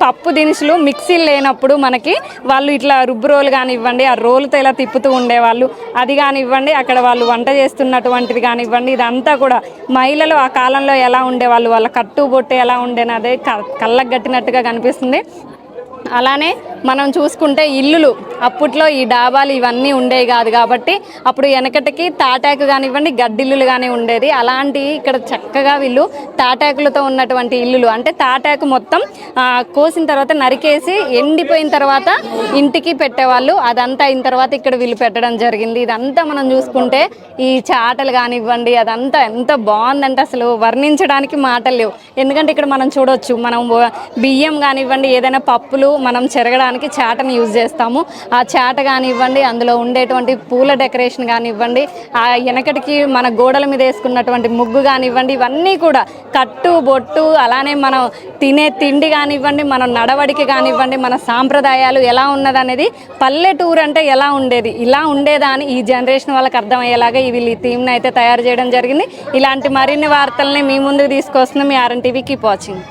పప్పు దినుసులు మిక్సీలు లేనప్పుడు మనకి వాళ్ళు ఇట్లా రుబ్బు రోలు కానివ్వండి ఆ రోలుతో ఇలా తిప్పుతూ ఉండేవాళ్ళు. అది కానివ్వండి అక్కడ వాళ్ళు వంట చేస్తున్నటువంటిది కానివ్వండి ఇదంతా కూడా మహిళలు ఆ కాలంలో ఎలా ఉండేవాళ్ళు వాళ్ళ కట్టు బొట్టు ఎలా ఉండేనదే అదే క- కళ్ళకు కట్టినట్టుగా కనిపిస్తుంది. అలానే మనం చూసుకుంటే ఇల్లులు అప్పట్లో ఈ డాబాలు ఇవన్నీ ఉండేవి కాదు కాబట్టి అప్పుడు వెనకటికి తాటాకు కానివ్వండి గడ్డిల్లులు కానీ ఉండేది. అలాంటి ఇక్కడ చక్కగా వీళ్ళు తాటాకులతో ఉన్నటువంటి ఇల్లులు. అంటే తాటాకు మొత్తం కోసిన తర్వాత నరికేసి ఎండిపోయిన తర్వాత ఇంటికి పెట్టేవాళ్ళు. అదంతా అయిన తర్వాత ఇక్కడ వీళ్ళు పెట్టడం జరిగింది. ఇదంతా మనం చూసుకుంటే ఈ చాటలు కానివ్వండి అదంతా ఎంత బాగుందంటే అసలు వర్ణించడానికి మాటలు లేవు. ఎందుకంటే ఇక్కడ మనం చూడొచ్చు మనం బియ్యం కానివ్వండి ఏదైనా పప్పులు మనం చెరగడానికి చాటను యూజ్ చేస్తాము. ఆ చాట కానివ్వండి అందులో ఉండేటువంటి పూల డెకరేషన్ కానివ్వండి ఆ వెనకటికి మన గోడల మీద వేసుకున్నటువంటి ముగ్గు కానివ్వండి ఇవన్నీ కూడా కట్టు బొట్టు అలానే మనం తినే తిండి కానివ్వండి మన నడవడిక కానివ్వండి మన సాంప్రదాయాలు ఎలా ఉన్నదనేది పల్లెటూరు అంటే ఎలా ఉండేది ఇలా ఉండేదా అని ఈ జనరేషన్ వాళ్ళకి అర్థమయ్యేలాగా ఈ వీళ్ళు ఈ థీమ్ని అయితే తయారు చేయడం జరిగింది. ఇలాంటి మరిన్ని వార్తల్ని మీ ముందుకు తీసుకొస్తున్నాం మీ ఆర్ఎన్ టీవీ కీప్ వాచింగ్.